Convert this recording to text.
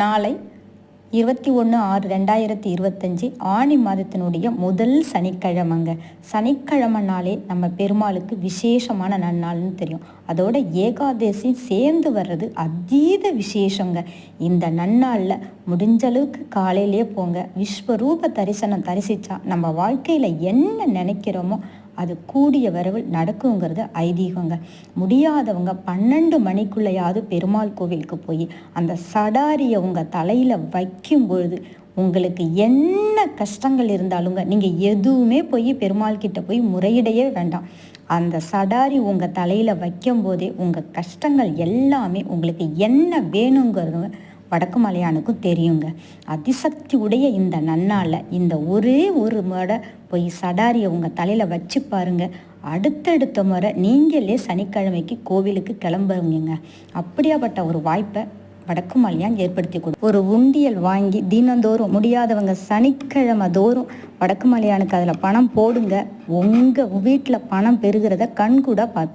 நாளை இருபத்தி ஒன்று ஆறு ரெண்டாயிரத்தி இருபத்தஞ்சி ஆணி மாதத்தினுடைய முதல் சனிக்கிழமைங்க. சனிக்கிழமை நாளே நம்ம பெருமாளுக்கு விசேஷமான நன்னாள்னு தெரியும். அதோட ஏகாதசி சேர்ந்து வர்றது அதீத விசேஷங்க. இந்த நன்னாளில் முடிஞ்ச அளவுக்கு காலையிலேயே போங்க. விஸ்வரூப தரிசனம் தரிசித்தா நம்ம வாழ்க்கையில் என்ன நினைக்கிறோமோ அது கூடிய வரவில் நடக்குங்கிறது ஐதீகங்க. முடியாதவங்க பன்னெண்டு மணிக்குள்ளேயாவது பெருமாள் கோவிலுக்கு போய் அந்த சடாரியை உங்கள் தலையில் வைக்கும் பொழுது உங்களுக்கு என்ன கஷ்டங்கள் இருந்தாலுங்க நீங்கள் எதுவுமே போய் பெருமாள் கிட்ட போய் முறையிடையே வேண்டாம். அந்த சடாரி உங்கள் தலையில் வைக்கும் போதே உங்கள் கஷ்டங்கள் எல்லாமே உங்களுக்கு என்ன வேணுங்கிறது வடக்கு மலையானுக்கும் தெரியுங்க. அதிசக்தி உடைய இந்த நன்னால இந்த ஒரே ஒரு முறை போய் சடாரியை உங்கள் தலையில் வச்சு பாருங்க. அடுத்தடுத்த முறை நீங்களே சனிக்கிழமைக்கு கோவிலுக்கு கிளம்புவீங்க அப்படியாப்பட்ட ஒரு வாய்ப்பை வடக்கு மலையான் ஏற்படுத்தி கொடு. ஒரு உண்டியல் வாங்கி தினந்தோறும் முடியாதவங்க சனிக்கிழமை தோறும் வடக்கு மலையானுக்கு அதில் பணம் போடுங்க. உங்கள் வீட்டில் பணம் பெறுகிறத கண்கூட பார்ப்பீங்க